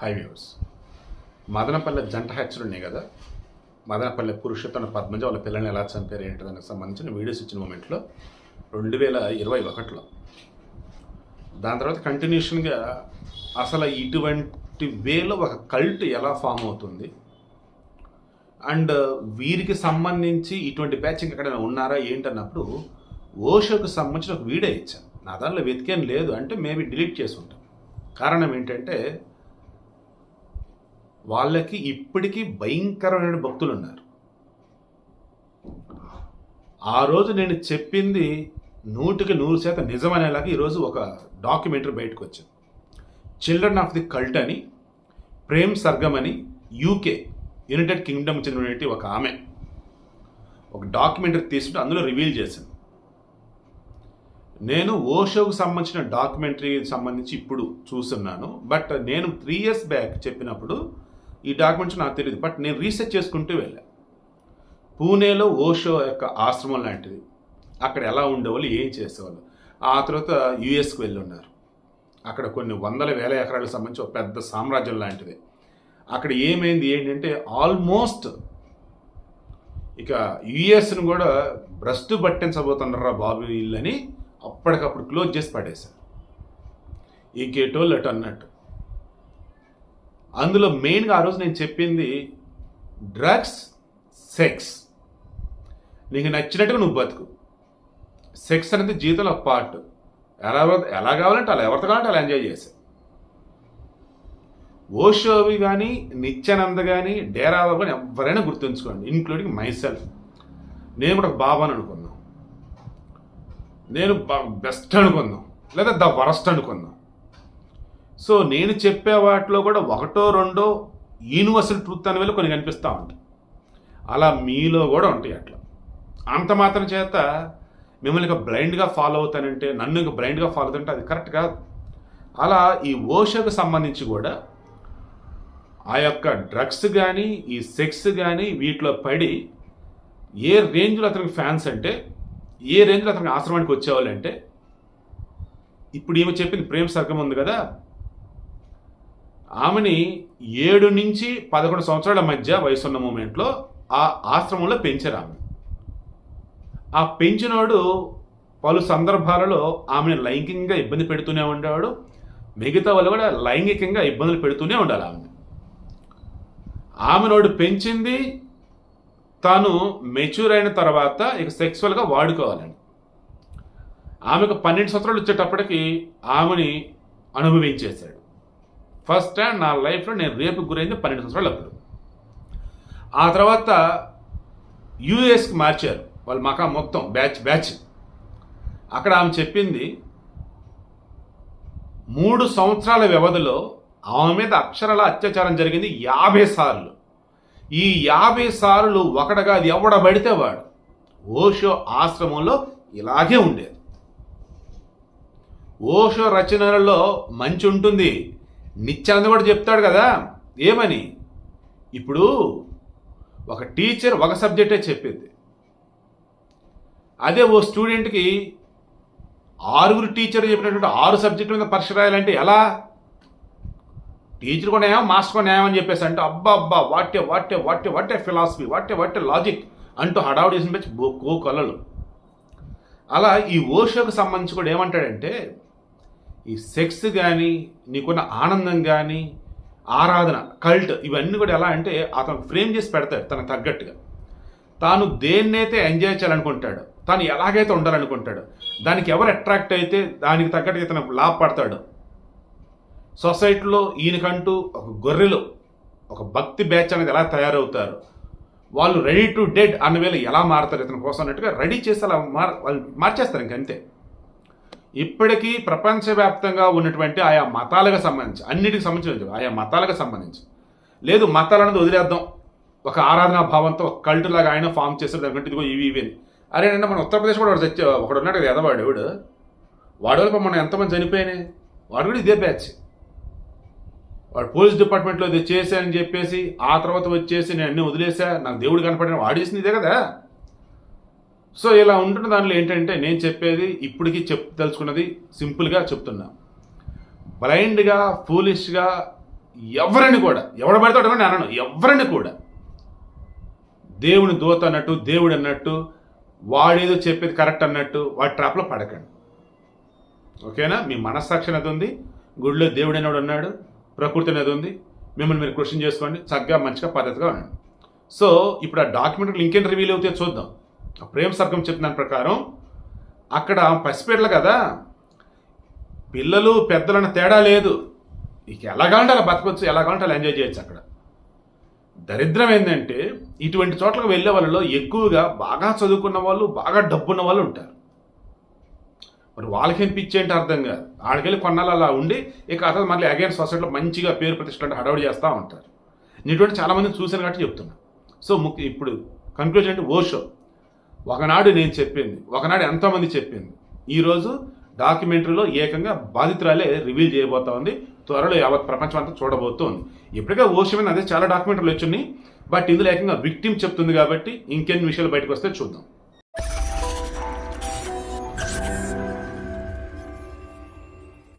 High views Madanapalle జంట హ్యాచ్లు ఉన్నాయి కదా? మదనపల్లె పురుషోత్తమ పద్మజ వాళ్ళ పిల్లల్ని ఎలా చంపారు ఏంటి దానికి సంబంధించిన వీడియోస్ ఇచ్చిన మూమెంట్లో రెండు వేల ఇరవై ఒకటిలో. దాని తర్వాత కంటిన్యూషన్గా అసలు ఇటువంటి వేలో ఒక కల్ట్ ఎలా ఫామ్ అవుతుంది? అండ్ వీరికి సంబంధించి ఇటువంటి బ్యాచ్ ఎక్కడైనా ఉన్నారా ఏంటన్నప్పుడు ఓషోకి సంబంధించిన ఒక వీడియో ఇచ్చాను. నా దానిలో వెతికేం లేదు అంటే మేబీ డిలీట్ చేసి ఉంటాం కారణం ఏంటంటే వాళ్ళకి ఇప్పటికీ భయంకరమైన భక్తులు ఉన్నారు ఆ రోజు నేను చెప్పింది నూటికి నూరు శాతం నిజమనేలాగా ఈరోజు ఒక డాక్యుమెంటరీ బయటకు వచ్చింది. చిల్డ్రన్ ఆఫ్ ది కల్ట్ అని ప్రేమ్ సర్గం అని యూకే యునైటెడ్ కింగ్డమ్ చెందినటువంటి ఒక ఆమె ఒక డాక్యుమెంటరీ తీసుకుంటే అందులో రివీల్ చేసింది. నేను ఓషోకు సంబంధించిన డాక్యుమెంటరీ సంబంధించి ఇప్పుడు చూస్తున్నాను బట్ నేను త్రీ ఇయర్స్ బ్యాక్ చెప్పినప్పుడు ఈ డాక్యుమెంట్స్ నాకు తెలియదు బట్ నేను రీసెర్చ్ చేసుకుంటూ వెళ్ళా. పూణేలో ఓషో యొక్క ఆశ్రమం లాంటిది. అక్కడ ఎలా ఉండేవాళ్ళు ఏం చేసేవాళ్ళు? ఆ తర్వాత యుఎస్కి వెళ్ళి ఉన్నారు అక్కడ కొన్ని వందల వేల ఎకరాలకు సంబంధించి ఒక పెద్ద సామ్రాజ్యం లాంటిది. అక్కడ ఏమైంది ఏంటంటే ఆల్మోస్ట్ ఇక యుఎస్ను కూడా భ్రష్టు పట్టించబోతున్నారా బాబు వీళ్ళని అప్పటికప్పుడు క్లోజ్ చేసి పడేశారు. ఈ గేటోళ్ళు అటు అన్నట్టు. అందులో మెయిన్గా ఆ రోజు నేను చెప్పింది డ్రగ్స్ సెక్స్ నీకు నచ్చినట్టుగా నువ్వు బతుకు. సెక్స్ అనేది జీవితంలో పార్ట్ ఎలా ఎలా కావాలంటే అలా ఎవరితో కావాలంటే అలా ఎంజాయ్ చేసే. ఓషోవి కానీ నిత్యానంద కానీ డేరాబాబు కానీ ఎవరైనా గుర్తుంచుకోండి ఇంక్లూడింగ్ మై సెల్ఫ్ నేను కూడా ఒక బాబాని అనుకుందాం. నేను బెస్ట్ అనుకుందాం. లేదా ద వరస్ట్ అనుకుందాం. సో నేను చెప్పే వాటిలో కూడా ఒకటో రెండో యూనివర్సల్ ట్రూత్ అనేవి కొన్ని కనిపిస్తూ ఉంటాయి. అలా మీలో కూడా ఉంటాయి అట్లా. అంత మాత్రం చేత మిమ్మల్ని ఇక బ్లైండ్గా ఫాలో అవుతానంటే నన్ను ఇంకా బ్లైండ్గా ఫాలో అవుతుంటే అది కరెక్ట్ కాదు. అలా ఈ ఓషోకు సంబంధించి కూడా ఆ యొక్క డ్రగ్స్ కానీ ఈ సెక్స్ కానీ వీటిలో పడి ఏ రేంజ్లో అతనికి ఫ్యాన్స్ అంటే ఏ రేంజ్లో అతనికి ఆశ్రమానికి వచ్చేవాళ్ళు అంటే ఇప్పుడు ఈమె చెప్పింది ప్రేమ సర్గం ఉంది కదా ఆమెని ఏడు నుంచి పదకొండు సంవత్సరాల మధ్య వయసున్న మూమెంట్లో ఆ ఆశ్రమంలో పెంచారు ఆమె. ఆ పెంచినోడు పలు సందర్భాలలో ఆమెను లైంగికంగా ఇబ్బంది పెడుతూనే ఉండేవాడు. మిగతా వాళ్ళు కూడా లైంగికంగా ఇబ్బందులు పెడుతూనే ఉండాలి ఆమె ఆమెనోడు పెంచింది తాను మెచ్యూర్ అయిన తర్వాత ఇక సెక్సువల్గా వాడుకోవాలని. ఆమెకు పన్నెండు సంవత్సరాలు వచ్చేటప్పటికి ఆమెని అనుభవించేశాడు. ఫస్ట్ టైం నా లైఫ్లో నేను రేపు గురైంది పన్నెండు సంవత్సరాలు అప్పుడు ఆ తర్వాత యూఎస్కి మార్చారు. వాళ్ళ మకా మొత్తం బ్యాచ్ బ్యాచ్ అక్కడ ఆమె చెప్పింది మూడు సంవత్సరాల వ్యవధిలో ఆమె మీద అక్షరాల అత్యాచారం జరిగింది యాభై సార్లు. ఈ యాభై సార్లు ఒకడగా అది ఎవడబడితే వాడు ఓషో ఆశ్రమంలో ఇలాగే ఉండేది. ఓషో రచనలలో మంచి ఉంటుంది. నిత్యానంద కూడా చెప్తాడు కదా. ఏమని? ఇప్పుడు ఒక టీచర్ ఒక సబ్జెక్టే చెప్పేది. అదే ఓ స్టూడెంట్కి ఆరుగురు టీచర్ చెప్పినటువంటి ఆరు సబ్జెక్టుల మీద పరీక్ష రాయాలంటే ఎలా? టీచర్ కూడా ఏమో మాస్టర్ కూడా ఏమని చెప్పేసి అంటే అబ్బా అబ్బా what a what a what a what a philosophy what a what a logic అంటూ హడావుడి చేసిన పెంచి కో కలలు అలా ఈ ఓషోకు సంబంధించి కూడా ఏమంటాడంటే ఈ సెక్స్ కానీ నీకున్న ఆనందం కానీ ఆరాధన కల్ట్ ఇవన్నీ కూడా ఎలా అంటే అతను ఫ్రేమ్ చేసి పెడతాడు తనకు తగ్గట్టుగా. తాను దేన్నైతే ఎంజాయ్ చేయాలనుకుంటాడు తాను ఎలాగైతే ఉండాలనుకుంటాడు దానికి ఎవరు అట్రాక్ట్ అయితే దానికి తగ్గట్టుగా తన లాభపడతాడు సొసైటీలో ఈయనకంటూ ఒక గొర్రెలు ఒక భక్తి బ్యాచ్ అనేది ఎలా తయారవుతారు? వాళ్ళు రెడీ టు డెడ్ అన్న వేళ ఎలా మారుతారు ఇతని కోసం అన్నట్టుగా రెడీ చేసి అలా మార్ వాళ్ళు మార్చేస్తారు ఇంకంతే ఇప్పటికీ ప్రపంచవ్యాప్తంగా ఉన్నటువంటి ఆయా మతాలకు సంబంధించి అన్నిటికి సంబంధించి ఆయా మతాలకు సంబంధించి. లేదు మతాలు అనేది వదిలేద్దాం. ఒక ఆరాధనా భావంతో ఒక కల్ట్ లాగా ఆయన ఫామ్ చేశారు దానికంటే ఇదిగో ఇవి ఇవి అని. అరే నిన్న మన ఉత్తరప్రదేశ్ కూడా ఒకడు చచ్చా ఒకడు ఉన్నాడు కదా ఎదవాడు ఎవడు? వాడు వల్ల మనం ఎంతమంది చనిపోయినాయి వాడు కూడా ఇదే బ్యాచ్ వాడు పోలీస్ డిపార్ట్మెంట్లో ఇది చేశానని చెప్పేసి ఆ తర్వాత వచ్చేసి నేను అన్ని వదిలేసా నాకు దేవుడు కనపడిన వాడు చేసింది ఇదే కదా. సో ఇలా ఉంటున్న దానిలో ఏంటంటే నేను చెప్పేది ఇప్పటికీ చెప్ తెలుసుకున్నది సింపుల్గా చెప్తున్నా. బ్లైండ్గా ఫూలిష్గా ఎవరిని కూడా ఎవడ పడతాడో నేను అనను ఎవరిని కూడా. దేవుని దూత అన్నట్టు దేవుడు అన్నట్టు వాడేదో చెప్పేది కరెక్ట్ అన్నట్టు వాడి ట్రాప్లో పడకండి. ఓకేనా? మీ మనస్సాక్షి అనేది ఉంది గుడిలో దేవుడు అనేవాడు ఉన్నాడు ప్రకృతి అనేది ఉంది మిమ్మల్ని మీరు క్వశ్చన్ చేసుకోండి చక్కగా మంచిగా పద్ధతిగా ఉండండి. సో ఇప్పుడు ఆ డాక్యుమెంట్ ఇంకేం రివీల్ అవుతాయో చూద్దాం. ప్రేమ సర్గం చెప్పిన దాని ప్రకారం అక్కడ పసిపిల్లలు కదా పిల్లలు పెద్దలన్న తేడా లేదు. ఇక ఎలా కావాలంటే అలా బతకొచ్చు ఎలా కావాలంటే అలా ఎంజాయ్ చేయొచ్చు అక్కడ. దరిద్రం ఏంటంటే ఇటువంటి చోట్లకు వెళ్ళే వాళ్ళలో ఎక్కువగా బాగా చదువుకున్న వాళ్ళు బాగా డబ్బున్న వాళ్ళు ఉంటారు. మరి వాళ్ళకేం పిచ్చి ఏంటి అర్థం కాదు. ఆడికెళ్ళి కొన్నాళ్ళు అలా ఉండి ఇక తర్వాత మళ్ళీ అగైన్ సొసైటీలో మంచిగా పేరు ప్రతిష్టలు అంటే హడావుడి చేస్తూ ఉంటారు. ఇటువంటి చాలామంది చూశాను కాబట్టి చెప్తున్నా. సో ముఖ్య ఇప్పుడు కంక్లూజన్ అంటే ఓషో ఒకనాడు నేను చెప్పింది ఒకనాడు ఎంతోమంది చెప్పింది. ఈరోజు డాక్యుమెంటరీలో ఏకంగా బాధితురాలే రివీల్ చేయబోతా ఉంది త్వరలో యావత్ ప్రపంచం అంతా చూడబోతోంది. ఇప్పటికే ఓషమైన అదే చాలా డాక్యుమెంటరీలు వచ్చున్నాయి బట్ ఇందులో ఏకంగా విక్టిమ్ చెప్తుంది కాబట్టి ఇంకెన్ని విషయాలు బయటకు వస్తే చూద్దాం.